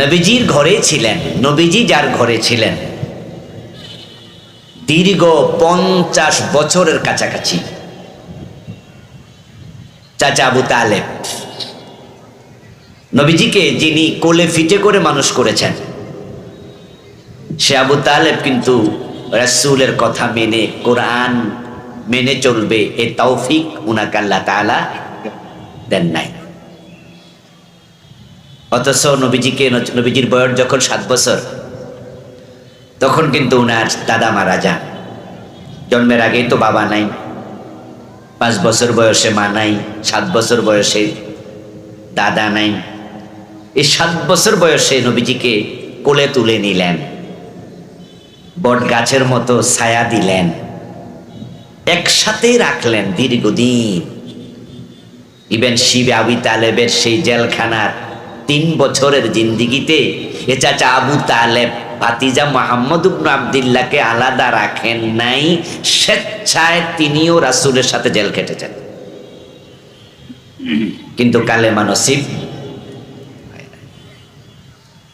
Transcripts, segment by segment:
নবীজির ঘরে ছিলেন, নবীজি যার ঘরে ছিলেন। দীর্ঘ পঞ্চাশ বছরের কাছাকাছি। চাচা আবু তালেব। নবীজিকে যিনি কোলে ফিটে করে মানুষ করেছেন, সে আবু তালেব কিন্তু রাসূলের কথা মেনে, কোরআন মেনে চলবে, এ তৌফিক উনাকে আল্লাহ তাআলা দেন নাই। অথচ নবীজিকে নবীজির বয়স যখন সাত বছর, তখন কিন্তু উনার দাদা মারা যান। জন্মের আগেই তো বাবা নাই। পাঁচ বছর বয়সে মা নাই, সাত বছর বয়সে দাদা নাই। এই সাত বছর বয়সে নবীজিকে কোলে তুলে নিলেন, বট গাছের মতো ছায়া দিলেন একসাথে রাখলেন দীর্ঘদিন। ইভেন শিব আবি তালেবের সেই জেলখানার তিন বছরের জিন্দিগিতে। এ চাচা আবু তালেব, ভাতিজা মোহাম্মদ আবদুল্লাহকে আলাদা রাখেন নাই। স্বেচ্ছায় তিনিও রাসূলের সাথে জেল কেটেছেন কিন্তু কালেমা নসিব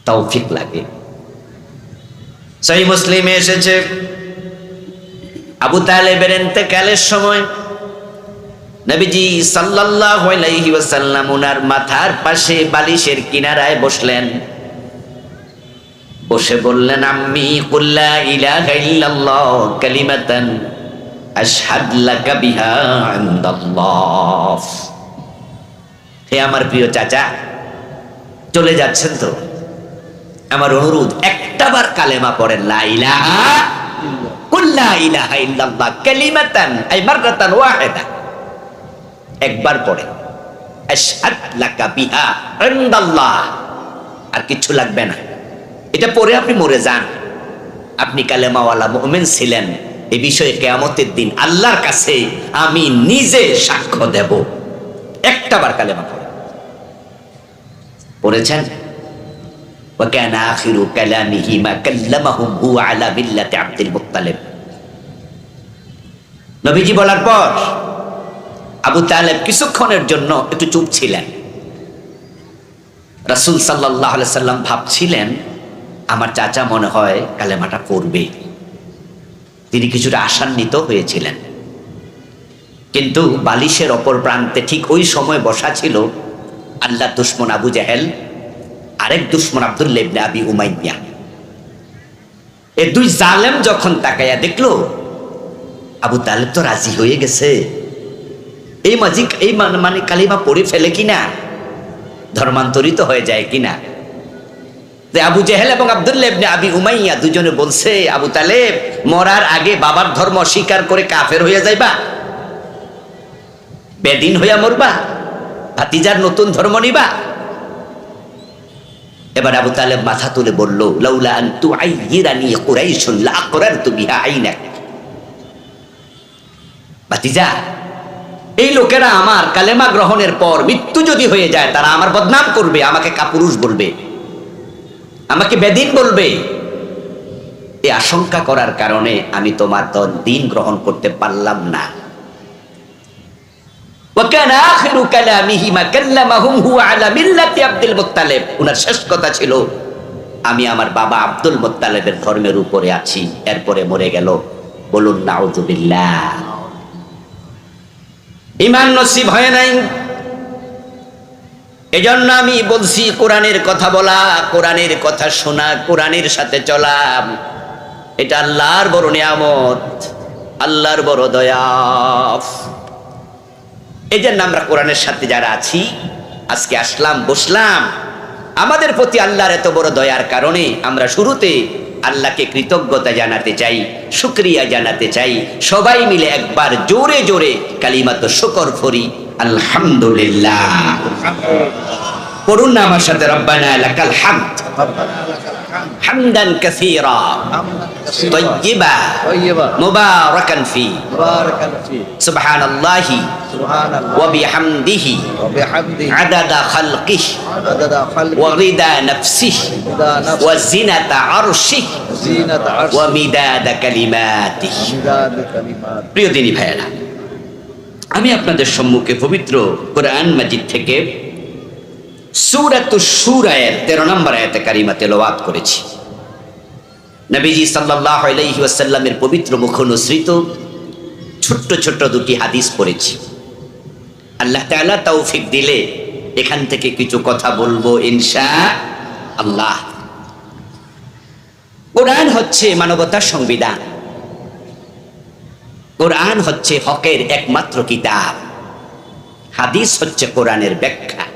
তৌফিক লাগে। সেই মুসলিমে এসেছে আবু তালেবের এতেকালের সময়। নবীজি সাল্লাল্লাহু আলাইহি ওয়াসাল্লাম ওনার মাথার পাশে বালিশের কিনারায় বসলেন। বসে বললেন, আম্মি কুল্লা ইলাহা ইল্লাল্লাহ কালিমাতান লাকা বিহা ইনদাল্লাহ। হে আমার প্রিয় চাচা, চলে যাচ্ছেন তো? আমার অনুরোধ একটাবার কালেমা পড়েন, লা ইলাহা কুল্লা ইলাহা ইল্লাল্লাহ কালিমাতান, আই মাররাতান ওয়াহিদা। একবার পড়ে আশহাদ লাকা বিহা ইনদাল্লাহ আর কিছু লাগবে না এটা পড়ে আপনি মরে যান আপনি কালেমাওয়ালা মুমিন ছিলেন এই বিষয়ে কেয়ামতের দিন আল্লাহর কাছে আমি নিজে সাক্ষ্য দেব একটাবার কালেমা পড়ে পড়েছেন وكان آخر كلامه ما كلمهم هو على ملة عبد المطلب নবীজি বলার পর আবু তালেব কিছুক্ষণের জন্য একটু চুপ ছিলেন। রাসুল সাল্লাহ সাল্লাম ভাবছিলেন, আমার চাচা মনে হয় কালেমাটা পড়বে। তিনি কিছুটা আশান্বিত হয়েছিলেন। কিন্তু বালিশের অপর প্রান্তে ঠিক ওই সময় বসা ছিল আল্লাহ দুশ্মন আবু জাহেল, আরেক দুশ্মন আবদুল্লেবনে আবি উমাইয়া। এ দুই জালেম যখন তাকাইয়া দেখল, আবু তালেব তো রাজি হয়ে গেছে। এই মাঝি এই মান- কালিমা পড়ে ফেলে কিনা? ধর্মান্তরিত হয়ে যায় কিনা? আবু জেহেল এবং আবদুল্লেবনে আবি উমাইয়া দুজনে বলছে, আবু তালেব, মরার আগে বাবার ধর্ম স্বীকার করে কাফের হয়ে যাইবা? বেদিন হইয়া মরবা? ভাতিজার নতুন ধর্ম নিবা? এবার আবু তালেব মাথা তুলে বলল, লাউলা ভাতিজা এই লোকেরা আমার কালেমা গ্রহণের পর মৃত্যু যদি হয়ে যায়, তারা আমার বদনাম করবে, আমাকে কাপুরুষ বলবে, আমাকে বেদিন বলবে। এই আশঙ্কা করার কারণে আমি তোমার দিন গ্রহণ করতে পারলাম না। কথা ছিল, আমি আমার বাবা আব্দুল মোত্তালেবের ধর্মের উপরে আছি, এরপরে মরে গেল। বলুন নাউজুবিল্লাহ ইমান নসিব হয় নাই। এজন্য আমি বলছি, কোরআনের কথা বলা, কোরআনের কথা শোনা, কোরআনের সাথে চলা। এটা আল্লাহর বড় নিয়ামত, আল্লাহর বড় দয়া এই জন্য আমরা কোরআনের সাথে যারা আছি, আজকে আসলাম, বসলাম। আমাদের প্রতি আল্লাহর এত বড় দয়ার কারণে আমরা শুরুতে আল্লাহকে কৃতজ্ঞতা জানাতে চাই, শুক্রিয়া জানাতে চাই। সবাই মিলে একবার জোরে জোরে কালিমাত শুকর ফরি আলহামদুলিল্লাহ। করুন না আমার সাথে, রব্বানা লাকাল হামদ। হামদান কাসীরা। তাইয়্যিবা মুবারাকান ফি। মুবারাকান ফি। সুবহানাল্লাহি। সুবহানাল্লাহ। ওয়া বিহামদিহি। ওয়া বিহামদিহি। আদাদা খালকিহ। আদাদা খালকিহ। ওয়া রিদা নাফসিহ। ওয়া জিনাতা আরশিহ। জিনাতা আরশিহ। ওয়া মিদাদা কালিমাতিহ। মিদাদা কালিমাত প্রিয় দিনী ভাইরা আমি আপনাদের সম্মুখে পবিত্র কোরআন মাজিদ থেকে সুরাতু সুরায়ের তেরো পবিত্র মুখ অনুসৃত ছোট্ট ছোট্ট দুটি হাদিস তৌফিক দিলে এখান থেকে কিছু কথা বলব ইনশা আল্লাহ। কোরআন হচ্ছে মানবতার সংবিধান। কোরআন হচ্ছে হকের একমাত্র কিতাব। হাদিস হচ্ছে কোরআনের ব্যাখ্যা।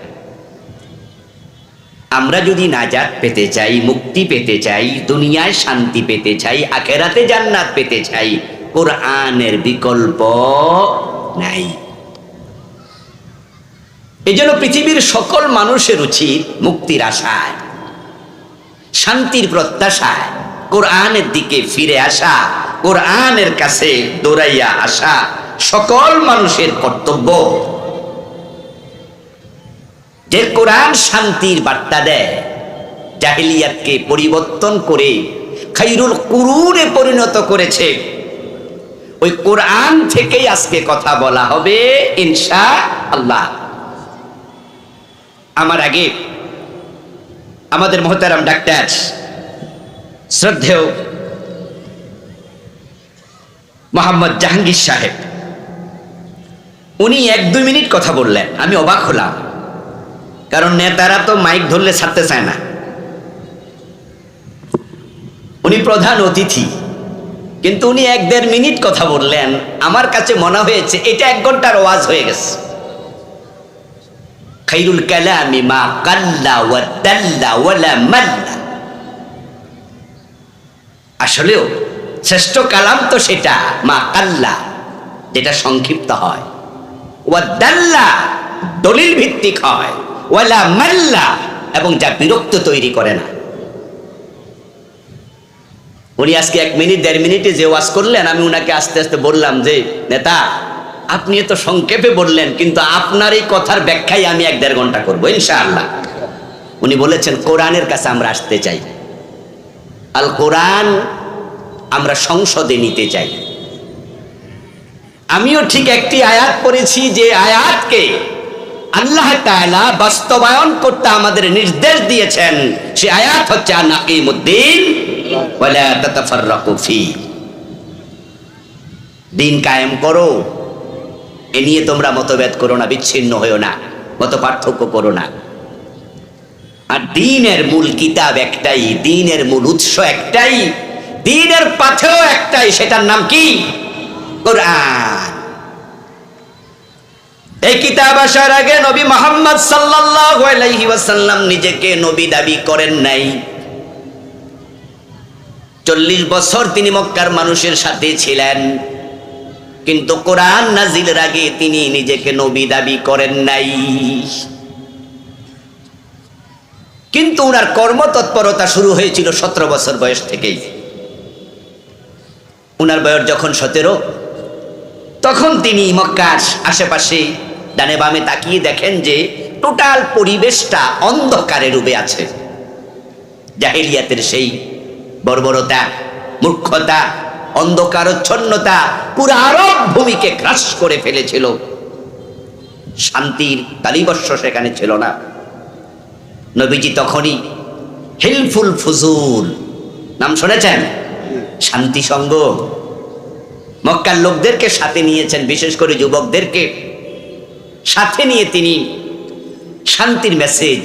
আমরা যদি নাজাত পেতে চাই, মুক্তি পেতে চাই, দুনিয়ায় শান্তি পেতে চাই, আখেরাতে জান্নাত পেতে চাই, কোরআনের বিকল্প নাই। এই জন্য পৃথিবীর সকল মানুষের উচিত মুক্তির আশায়, শান্তির প্রত্যাশায় কোরআনের দিকে ফিরে আসা, কোরআনের কাছে দৌড়াইয়া আসা সকল মানুষের কর্তব্য। যে কোরআন শান্তির বার্তা দেয়, জাহিলিয়াতকে পরিবর্তন করে খাইরুল কুরুনে পরিণত করেছে। ওই কোরআন থেকেই আজকে কথা বলা হবে ইনশা আল্লাহ আমার আগে আমাদের মহতারাম ডাক্তার, শ্রদ্ধেয় মোহাম্মদ জাহাঙ্গীর সাহেব, উনি এক দুই মিনিট কথা বললেন, আমি অবাক হলাম। কারণ নেতারা তো মাইক ধরলে ছাড়তে চায় না। উনি প্রধান অতিথি। কিন্তু উনি এক দেড় মিনিট কথা বললেন। আমার কাছে মনে হয়েছে এটা এক ঘণ্টার ওয়াজ হয়ে গেছে। খাইরুল কালামি মা কাল্লা ওয়া আসলেও শ্রেষ্ঠ কালাম তো সেটা মা কাল্লা, যেটা সংক্ষিপ্ত হয়। ওয়া দাল্লা দলিল ভিত্তিক হয়। ওয়ালা মাল্লা, এবং যা বিরক্ত তৈরি করে না। উনি আজকে এক মিনিট, দেড় মিনিটে যে ওয়াজ করলেন, আমি উনাকে আস্তে আস্তে বললাম যে, নেতা, আপনি তো সংক্ষেপে বললেন, কিন্তু আপনার এই কথার ব্যাখ্যাই আমি এক দেড় ঘণ্টা করব, ইনশাআল্লাহ। উনি বলেছেন, কোরআনের কাছে আমরা আসতে চাই আল কোরআন আমরা সংসদে নিতে চাই। আমিও ঠিক একটি আয়াত পড়েছি যে আয়াতকে আল্লাহ তাআলা বাস্তবায়ন করতে আমাদের নির্দেশ দিয়েছেন। সে আয়াত হচ্ছে নাকিমুদ্দিন ওয়ালা তাতাফাররাকু ফি। দিন কায়েম করো। এ নিয়ে তোমরা মতভেদ করো না, বিচ্ছিন্ন হয়েও না, মত পার্থক্য করো না। আর দিনের মূল কিতাব একটাই, দিনের মূল উৎস একটাই, দিনের পাথেও একটাই, সেটার নাম কি? কোরআন। এই কিতাব আসার আগে নবী মোহাম্মদ আলাইহি ওয়াসাল্লাম নিজেকে নবী দাবি করেন নাই। চল্লিশ বছর তিনি মক্কার মানুষের সাথে ছিলেন। কিন্তু কোরআন নাজিলের আগে তিনি নিজেকে নবী দাবি করেন নাই। কিন্তু ওনার কর্মতৎপরতা শুরু হয়েছিল সতেরো বছর বয়স থেকেই। উনার বয়স যখন সতেরো, তখন তিনি মক্কার আশেপাশে ডানে বামে তাকিয়ে দেখেন যে টোটাল পরিবেশটা অন্ধকারে ডুবে আছে। জাহেলিয়াতের সেই বর্বরতা, মূর্খতা, অন্ধকারচ্ছন্নতা পুরো আরব ভূমিকে গ্রাস করে ফেলেছিল। শান্তির তালিবর্ষ সেখানে ছিল না। নবীজি তখনই হেলফুল ফুজুল, নাম শুনেছেন? শান্তি সঙ্গ মক্কার লোকদেরকে সাথে নিয়েছেন, বিশেষ করে যুবকদেরকে। সাথে নিয়ে তিনি শান্তির মেসেজ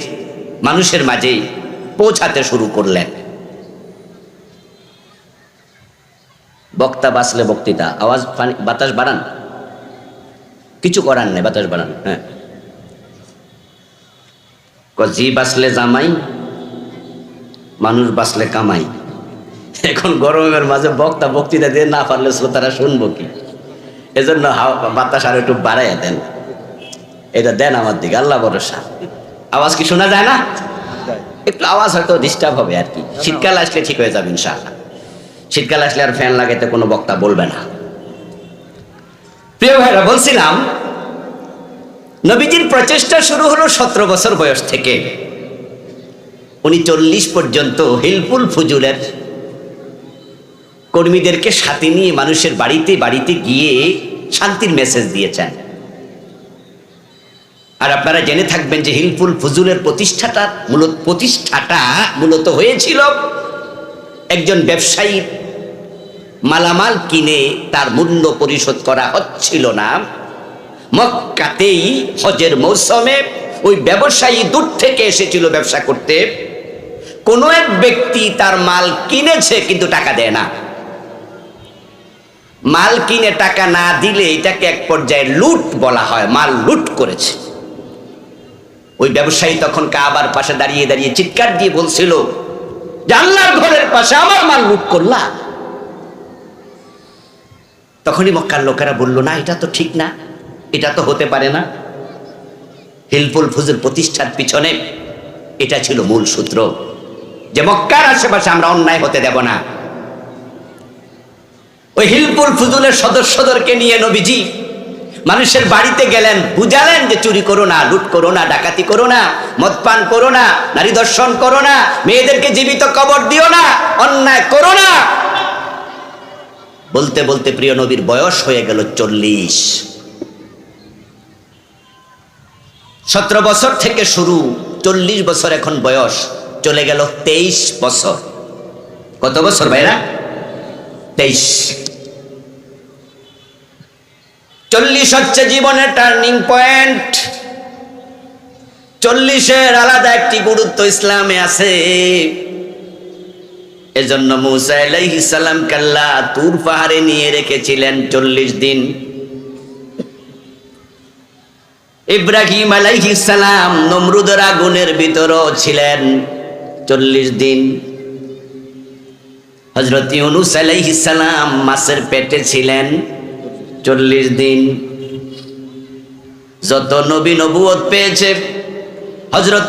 মানুষের মাঝে পৌঁছাতে শুরু করলেন। বক্তা বাঁচলে বক্তৃতা, আওয়াজ বাতাস বাড়ান? কিছু করার নেই, বাতাস বাড়ান হ্যাঁ। জি বাঁচলে জামাই, মানুষ বাঁচলে কামাই। এখন গরমের মাঝে বক্তা বক্তৃতা দিয়ে না পারলে শ্রোতারা শুনব কি? এজন্য বাতাস আর একটু বাড়াইয়া দেন। এটা দেন আমার দিকে আল্লাহ ভরসা। আওয়াজ কি শোনা যায় না? একটু আওয়াজ হয়তো ডিস্টার্ব হবে আর কি। শীতকাল আসলে ঠিক হয়ে যাবে ইনশাআল্লাহ। শীতকাল আসলে আর ফ্যান লাগাইতে কোনো বক্তা বলবে না। প্রিয় ভাইরা বলছিলাম নবীজির প্রচেষ্টা শুরু হলো সতেরো বছর বয়স থেকে। উনি চল্লিশ পর্যন্ত হিলফুল ফুজুলের কর্মীদেরকে সাথে নিয়ে মানুষের বাড়িতে বাড়িতে গিয়ে শান্তির মেসেজ দিয়েছেন। আর আপনারা জেনে থাকবেন যে হিলফুল ফজুলের প্রতিষ্ঠাটা মূলত প্রতিষ্ঠাটা মূলত হয়েছিল একজন ব্যবসায়ীর মালামাল কিনে তার মূল্য পরিশোধ করা হচ্ছিল না। মক্কাতেই হজের মৌসুমে ওই ব্যবসায়ী দূর থেকে এসেছিল ব্যবসা করতে। কোনো এক ব্যক্তি তার মাল কিনেছে কিন্তু টাকা দেয় না। মাল কিনে টাকা না দিলে এটাকে এক পর্যায়ে লুট বলা হয়, মাল লুট করেছে। ওই ব্যবসায়ী তখন কাবার পাশে দাঁড়িয়ে দাঁড়িয়ে চিৎকার দিয়ে বলছিল আল্লাহর ঘরের পাশে আমার মাল লুট করলা? তখনই মক্কার লোকেরা বলল, না, এটা তো ঠিক না, এটা তো হতে পারে না। হিলফুল ফুজুল প্রতিষ্ঠার পিছনে এটা ছিল মূল সূত্র যে মক্কার আশেপাশে আমরা অন্যায় হতে দেব না। ওই হিলফুল ফুজুলের সদস্যদেরকে নিয়ে নবীজি মানুষের বাড়িতে গেলেন, বুঝালেন যে চুরি করো না, লুট করো না, ডাকাতি করো না মদ পান করো না, নারী দর্শন করো না, মেয়েদেরকে জীবিত কবর দিও না, অন্যায় করো না। বলতে বলতে প্রিয় নবীর বয়স হয়ে গেল চল্লিশ। সতেরো বছর থেকে শুরু, চল্লিশ বছর এখন বয়স, চলে গেল তেইশ বছর। কত বছর ভাইরা তেইশ। চল্লিশ হচ্ছে জীবনের টার্নিং পয়েন্ট চল্লিশের আলাদা একটি গুরুত্ব ইসলামে আছে। এজন্য মুসা কাল্লা তুর পাহাড়ে নিয়ে রেখেছিলেন চল্লিশ দিন। ইব্রাহিম আলাইহিস সালাম নমরুদের আগুনের ভিতরও ছিলেন চল্লিশ দিন। হজরত ইউনুস আলাইহিস সালাম মাছের পেটে ছিলেন। চল্লিশ দিন। যত নবী নবুয়ত পেয়েছে হজরত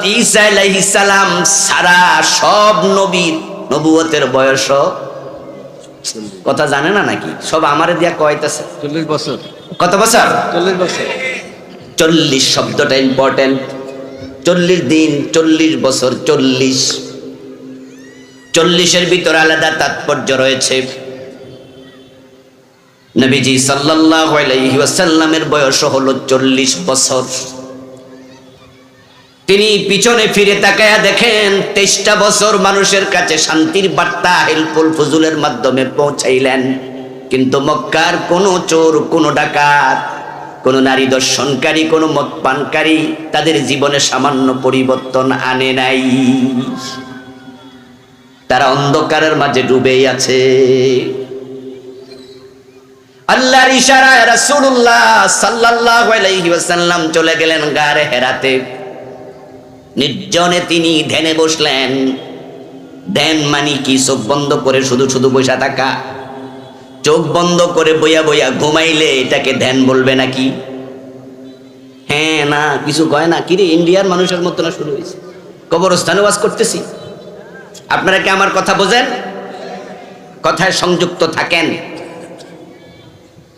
আলাইহিস সালাম সারা সব নবীর নবুয়তের বয়স। কথা জানে না নাকি? সব আমারে দিয়া কয়তাছে? চল্লিশ বছর। কত বছর? চল্লিশ বছর। চল্লিশ শব্দটা ইম্পর্টেন্ট চল্লিশ দিন চল্লিশ বছর চল্লিশ। চল্লিশের ভিতর আলাদা তাৎপর্য রয়েছে। নবীজি সাল্লাল্লাহু আলাইহি ওয়াসাল্লামের বয়স হলো চল্লিশ বছর। তিনি পিছনে ফিরে তাকায়া দেখেন, তেইশটা বছর মানুষের কাছে শান্তির বার্তা হেল্পফুল ফজুলের মাধ্যমে পৌঁছাইলেন। কিন্তু মক্কার কোনো চোর, কোনো ডাকাত, কোনো নারী দর্শনকারী, কোনো মদ পানকারী তাদের জীবনে সামান্য পরিবর্তন আনে নাই। তারা অন্ধকারের মাঝে ডুবেই আছে। আল্লাহর ইশারায় রাসূলুল্লাহ সাল্লাল্লাহু আলাইহি ওয়াসাল্লাম চলে গেলেন গারে হেরাতে। নির্জনে তিনি ধ্যানে বসলেন। ধ্যান মানি কি? চোখ বন্ধ করে শুধু শুধু বসে থাকা। চোখ বন্ধ করে বইয়া বইয়া ঘুমাইলে এটাকে ধ্যান বলবে নাকি? হ্যাঁ না, কিছু কয় না। কিরে, ইন্ডিয়ার মানুষের মতো না শুরু হয়েছে। কবরস্থানে ওয়াজ করতেছি। আপনারা কি আমার কথা বোঝেন? কথায় সংযুক্ত থাকেন।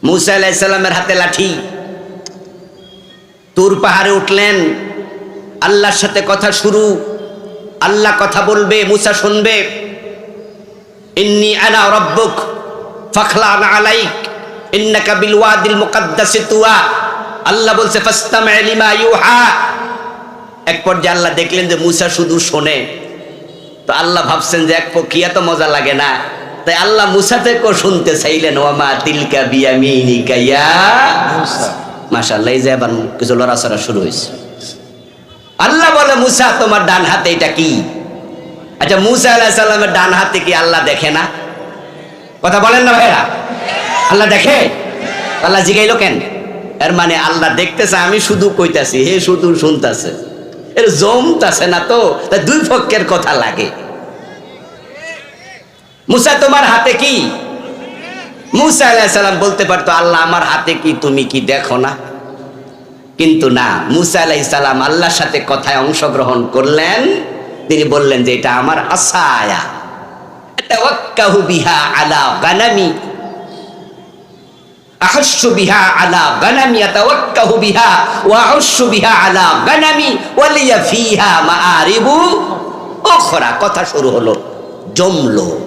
মুসা আলাইসাল্লামের হাতে লাঠি। তুর পাহাড়ে উঠলেন, আল্লাহর সাথে কথা শুরু। আল্লাহ কথা বলবে, মুসা শুনবে। ইন্নি আনা রব্বুক ফখলান আলাইক, ইন্নাকা বিল ওয়াদিল মুকাদ্দাস তুয়া। আল্লাহ বলছে, ফাস্তামি লিমা ইউহা। এক পর্যায়ে আল্লাহ দেখলেন যে মুসা শুধু শোনে। তো আল্লাহ ভাবছেন যে এক পক্ষিয়া তো মজা লাগে না। তাই আল্লাহ মুসা থেকেও শুনতে চাইলেন ওমা তিলকা বিয়ামিনিকা ইয়া মাশাআল্লাহ, এই যে আবার কিছু লড়াচড়া শুরু হয়েছে। আল্লাহ বলে, মুসা, তোমার ডান হাতে এটা কি? আচ্ছা মুসা আলাহ সাল্লামের ডান হাতে কি আল্লাহ দেখে না? কথা বলেন না ভাইরা আল্লাহ দেখে? আল্লাহ জিগাইলো কেন? এর মানে আল্লাহ দেখতেছে, আমি শুধু কইতাছি, হে শুধু শুনতাছে। এর জমতাছে না তো দুই পক্ষের কথা লাগে। মুসা, তোমার হাতে কি? মুসা আলাইহিস সালাম বলতে পারতো, আল্লাহ, আমার হাতে কি তুমি কি দেখো না? কিন্তু না, মুসা আলাইহিস সালাম আল্লাহর সাথে কথায় অংশগ্রহণ করলেন। তিনি বললেন যে, এটা আমার আসায়া। বিহা আলা গানামি। বিহা আলা গানামি। আতাওয়াক্কাহু বিহা ওয়া আহস্সু বিহা আলা গানামি। ওয়ালিয়া ফিহা মাআরিবু উখরা। কথা শুরু হলো, জমলো।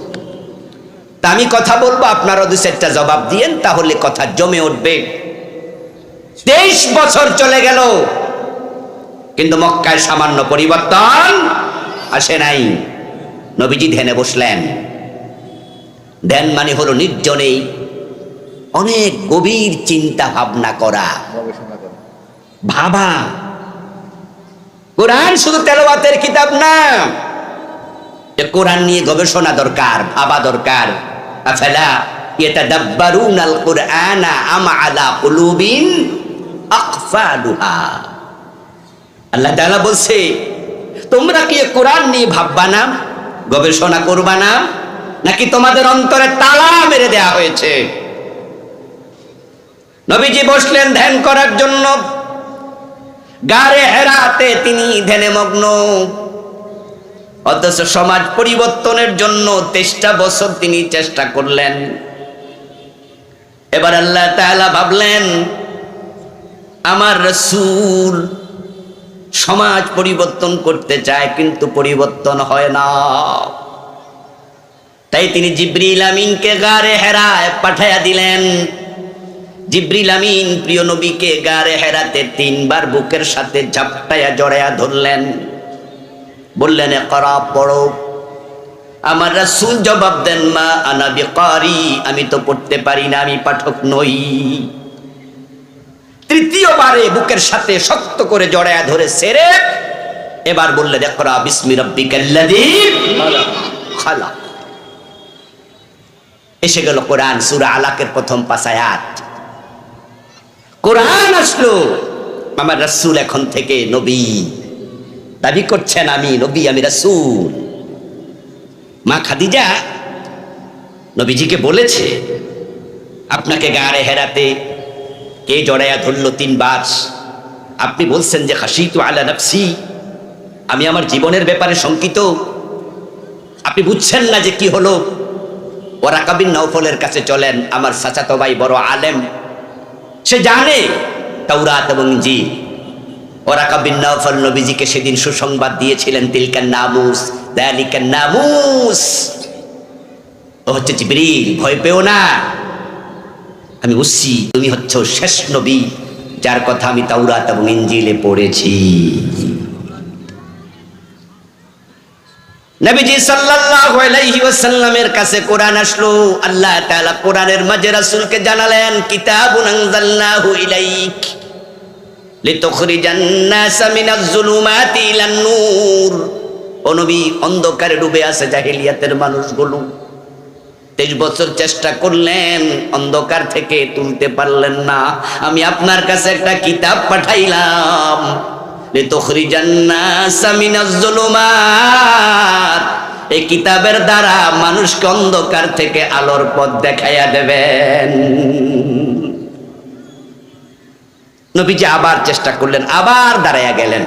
তা আমি কথা বলব আপনারা দু চারটা জবাব দিয়েন তাহলে কথা জমে উঠবে। তেইশ বছর চলে গেল কিন্তু মক্কায় সামান্য পরিবর্তন আসে নাই। নবীজি ধ্যানে বসলেন। ধ্যান মানে হলো নির্জনেই অনেক গভীর চিন্তা ভাবনা করা। ভাবা। কোরআন শুধু তেলাওয়াতের কিতাব না কোরআন নিয়ে গবেষণা দরকার ভাবা দরকার। আফালা ইয়াতাদাব্বারুন আল কুরআনা আম আলা কুলুবিন আকফালুহা। আল্লাহ তাআলা বলছে, তোমরা কি কোরআন নিয়ে ভাববা না? গবেষণা করবা না? নাকি তোমাদের অন্তরে তালা মেরে দেয়া হয়েছে? নবীজি বসলেন ধ্যান করার জন্য। গারে হেরাতে তিনি ধ্যানে মগ্ন। অথচ সমাজ পরিবর্তনের জন্য তেষ্টা বছর তিনি চেষ্টা করলেন। এবার আল্লাহ তাআলা ভাবলেন, আমার রসুল সমাজ পরিবর্তন করতে চায়, কিন্তু পরিবর্তন হয় না। তাই তিনি জিব্রিল আমিনকে গারে হেরায় পাঠাইয়া দিলেন। জিব্রিল আমিন প্রিয় নবীকে গারে হেরাতে তিনবার বুকের সাথে ঝাপটাইয়া জড়াইয়া ধরলেন। বললেন, "এ করা পড়ো। আমার রাসূল জবাব দেন, মা আনা বিকারি, আমি তো পড়তে পারি না, আমি পাঠক নই। তৃতীয়বারে বুকের সাথে শক্ত করে জড়াইয়া ধরে সেরে এবার বললেন একরা বিসমি রব্বিকাল্লাযী এসে গেল কোরআন, সূরা আলাকের প্রথম পাঁচ কোরআন আসলো, আমার রাসূল এখন থেকে নবী। দাবি করছেন আমি, নবী, আমি রাসূল। মা খাদিজা নবীজিকে বলেছে, আপনাকে গাড়ে হেরাতে কে জড়াইয়া ধরল তিনবার আপনি বলছেন যে হাসি তো আলা নফসি। আমি আমার জীবনের ব্যাপারে শঙ্কিত। আপনি বুঝছেন না যে কি হলো? ওরা কাবিন নৌফলের কাছে চলেন, আমার চাচাতো ভাই বড় আলেম। সে জানে তাওরাত এবং জি ওরা কাবিন নৌফল নবীজিকে সেদিন সুসংবাদ দিয়েছিলেন তিলকান নামুস নামুস। ও হচ্ছে ভয় পেও না। আমি বুঝছি তুমি শেষ নবী, যার কথা আমি তাওরাত এবং ইঞ্জিলে পড়েছি। কাছে কোরআন আসলো, আল্লাহ মাঝে জানালেন লিতুখরিজান নাসা মিনাজ জুলুমাতি ইলান নূর। ও নবী, অন্ধকারে ডুবে আছে জাহেলিয়াতের মানুষগুলো। তেইশ বছর চেষ্টা করলেন, অন্ধকার থেকে তুলতে পারলেন না। আমি আপনার কাছে একটা কিতাব পাঠাইলাম। এই কিতাবের দ্বারা মানুষকে অন্ধকার থেকে আলোর পথ দেখাইয়া দেবেন। নবীজি আবার চেষ্টা করলেন, আবার দাঁড়াইয়া গেলেন।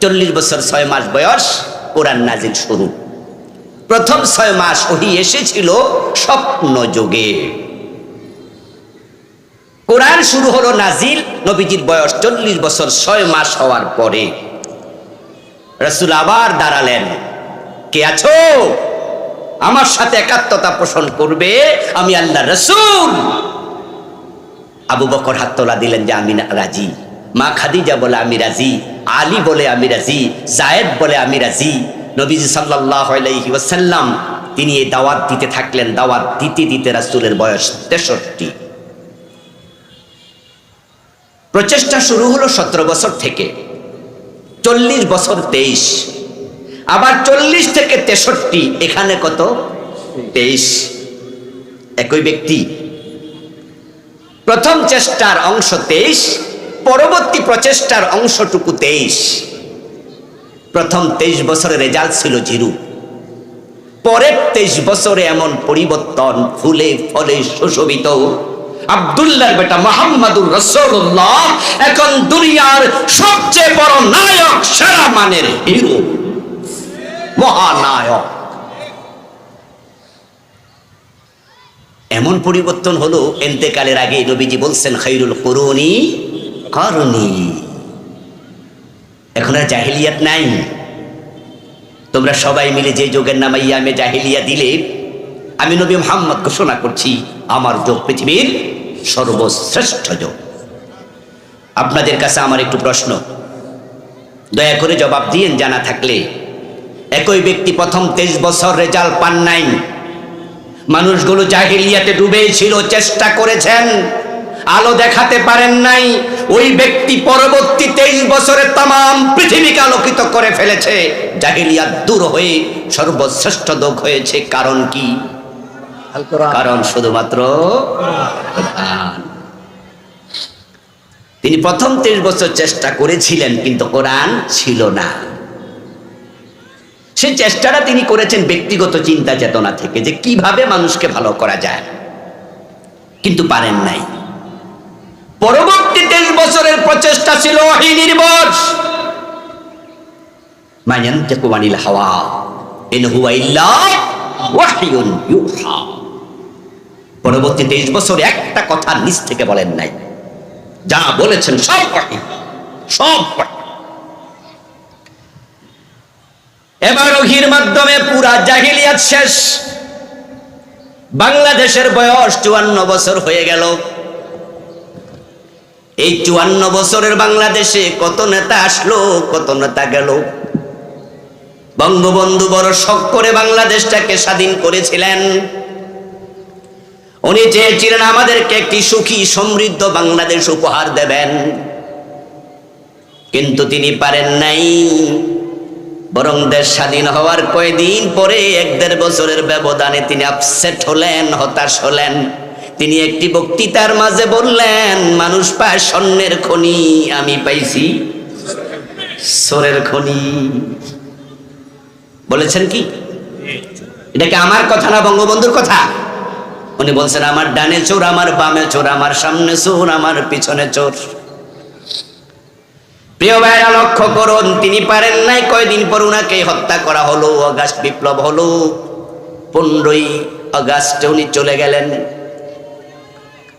চল্লিশ বছর ছয় মাস বয়স, কোরআন নাজিল শুরু। প্রথম ছয় মাস ওহি এসেছিল স্বপ্ন যোগে। কোরআন শুরু হলো নাজিল, নবীজির বয়স চল্লিশ বছর ছয় মাস হওয়ার পরে। রসুল আবার দাঁড়ালেন, কে আছো? আমার সাথে একাত্মতা পোষণ করবে, আমি আল্লাহ রসুল। আবু বকর হাত তোলা দিলেন যে আমি রাজি। মা খাদিজা বলে আমি রাজি, আলী বলে আমি রাজি, জায়েদ বলে আমি রাজি। নবীজি ওয়াসাল্লাম, তিনি এই দাওয়াত দিতে থাকলেন, দাওয়াত দিতে দিতে রাসূলের বয়স তেষট্টি। প্রচেষ্টা শুরু হলো সতেরো বছর থেকে। চল্লিশ বছর তেইশ। আবার চল্লিশ থেকে তেষট্টি, এখানে কত? তেইশ। একই ব্যক্তি। প্রথম চেষ্টার অংশ তেইশ, পরবর্তী প্রচেষ্টার অংশটুকু তেইশ। প্রথম তেইশ বছরের রেজাল্ট ছিল জিরু। পরের তেইশ বছরে এমন পরিবর্তন ফুলে ফলে সুশোভিত। আব্দুল্লাহর বেটা মোহাম্মদুর রসুল্লাহ এখন দুনিয়ার সবচেয়ে বড় নায়ক, সেরা মানের হিরো। মহানায়ক। এমন পরিবর্তন হলো এন্তেকালের আগে নবীজি বলছেন খৈরুল করুনি করুনি। এখন আর জাহিলিয়াত নাই। তোমরা সবাই মিলে যে যোগের নাম ইয়ামে জাহিলিয়া দিলে, আমি নবী মোহাম্মদ ঘোষণা করছি, আমার যোগ পৃথিবীর সর্বশ্রেষ্ঠ যোগ। আপনাদের কাছে আমার একটু প্রশ্ন। দয়া করে জবাব দিয়েন জানা থাকলে। একই ব্যক্তি প্রথম তেইশ বছর রেজাল্ট পান নাই। মানুষগুলো জাহিলিয়াতে ডুবে ছিল চেষ্টা করেছেন। আলো দেখাতে পারেন নাই। ওই ব্যক্তি পরবর্তী তেইশ বছরে তাম পৃথিবীকে আলোকিত করে ফেলেছে। জাহিলিয়াত দূর হয়ে সর্বশ্রেষ্ঠ দোষ হয়েছে। কারণ কি? কারণ শুধুমাত্র তিনি প্রথম তেইশ বছর চেষ্টা করেছিলেন কিন্তু কোরআন ছিল না। সেই চেষ্টাটা তিনি করেছেন ব্যক্তিগত চিন্তা চেতনা থেকে, যে কীভাবে মানুষকে ভালো করা যায়। কিন্তু পারেন নাই। পরবর্তী তেইশ বছরের প্রচেষ্টা ছিল নির্ভর হাওয়া পরবর্তী তেইশ বছর একটা কথা নিজ থেকে বলেন নাই। যা বলেছেন সব সব এবার ওহির মাধ্যমে পুরা জাহিলিয়াত শেষ। বাংলাদেশের বয়স চুয়ান্ন বছর হয়ে গেল। এই চুয়ান্ন বছরের বাংলাদেশে কত নেতা আসলো, কত নেতা গেল। বঙ্গবন্ধু বড় শখ করে বাংলাদেশটাকে স্বাধীন করেছিলেন। উনি চেয়েছিলেন আমাদেরকে একটি সুখী, সমৃদ্ধ বাংলাদেশ উপহার দেবেন। কিন্তু তিনি পারেন নাই। বরং দেশ স্বাধীন হওয়ার কয়দিন পরে এক দেড় বছরের ব্যবধানে তিনি আপসেট হলেন, হতাশ হলেন। তিনি একটি বক্তৃতার মাঝে বললেন, মানুষ পায় স্বর্ণের খনি, আমি পাইছি সোরের খনি। বলেছেন কি? এটা কি আমার কথা না বঙ্গবন্ধুর কথা? উনি বলছেন, আমার ডানে চোর, আমার বামে চোর, আমার সামনে চোর, আমার পিছনে চোর। প্রিয় ভাইরা, লক্ষ্য করুন, তিনি পারেন নাই কয়দিন পর উনাকে হত্যা করা হলো, অগাস্ট বিপ্লব হলো। পনেরোই অগাস্টে উনি চলে গেলেন।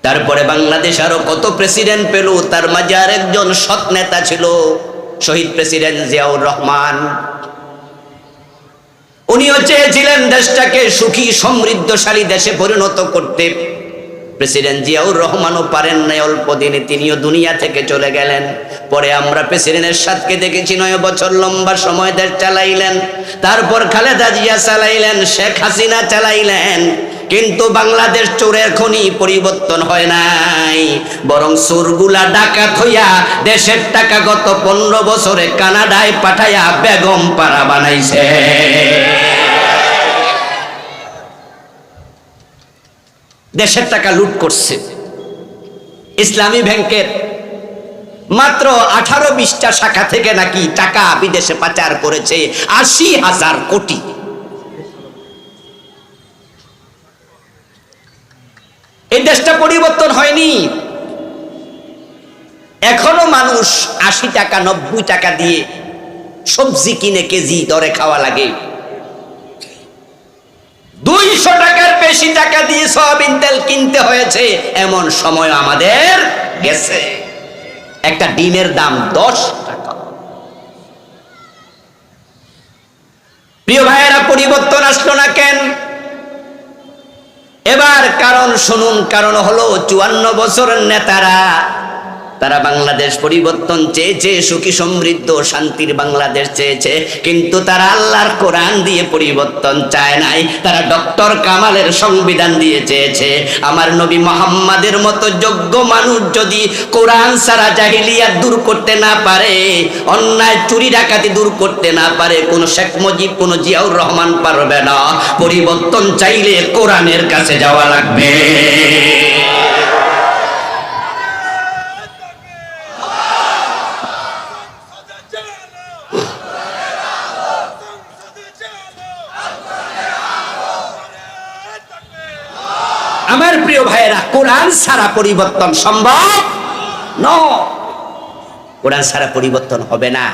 তারপরে বাংলাদেশ আরও কত প্রেসিডেন্ট পেল, তার মাঝে আর একজন সৎ নেতা ছিল, শহীদ প্রেসিডেন্ট জিয়াউর রহমান। উনিও চেয়েছিলেন দেশটাকে সুখী, সমৃদ্ধশালী দেশে পরিণত করতে। প্রেসিডেন্ট জিয়াউর রহমানও পারেন নাই অল্প দিনে, তিনিও দুনিয়া থেকে চলে গেলেন। পরে আমরা প্রেসিডেন্টের সাথে দেখেছি, নয় বছর লম্বা সময় দেশ চালাইলেন। তারপর খালেদা জিয়া চালাইলেন, শেখ হাসিনা চালাইলেন। কিন্তু বাংলাদেশ চোরের খনি পরিবর্তন হয় নাই। বরং চোরগুলা ডাকাত হইয়া দেশের টাকা গত পনেরো বছরে কানাডায় পাঠাইয়া বেগম পাড়া বানাইছে। দেশের টাকা লুট করছে। ইসলামী ব্যাংকের মাত্র আঠারো বিশটা শাখা থেকে নাকি টাকা বিদেশে পাচার করেছে আশি হাজার কোটি। এই দেশটা পরিবর্তন হয়নি। এখনও মানুষ আশি টাকা, নব্বই টাকা দিয়ে সবজি কিনে কেজি দরে খাওয়া লাগে। দুইশো টাকার বেশি টাকা দিয়ে সয়াবিন তেল কিনতে হয়েছে। এমন সময় আমাদের গেছে। একটা ডিমের দাম দশ টাকা। প্রিয় ভাইয়েরা, পরিবর্তন আসলো না কেন? এবার কারণ শুনুন, কারণ হলো চুয়ান্ন বছরের নেতারা তারা বাংলাদেশ পরিবর্তন চেয়েছে সুখী, সমৃদ্ধ, শান্তির বাংলাদেশ চেয়েছে কিন্তু তারা আল্লাহর কোরআন দিয়ে পরিবর্তন চায় নাই। তারা ডক্টর কামালের সংবিধান দিয়ে চেয়েছে আমার নবী মোহাম্মদের মতো যোগ্য মানুষ যদি কোরআন সারা জাহিলিয়াত দূর করতে না পারে, অন্যায়, চুরি, ডাকাতি দূর করতে না পারে, কোন শেখ মুজিব, কোন জিয়াউর রহমান পারবে না। পরিবর্তন চাইলে কোরআনের কাছে যাওয়া লাগবে আমার প্রিয় ভাইয়েরা কোরআন ছাড়া পরিবর্তন সম্ভব? ন। কোরআন ছাড়া পরিবর্তন হবে না।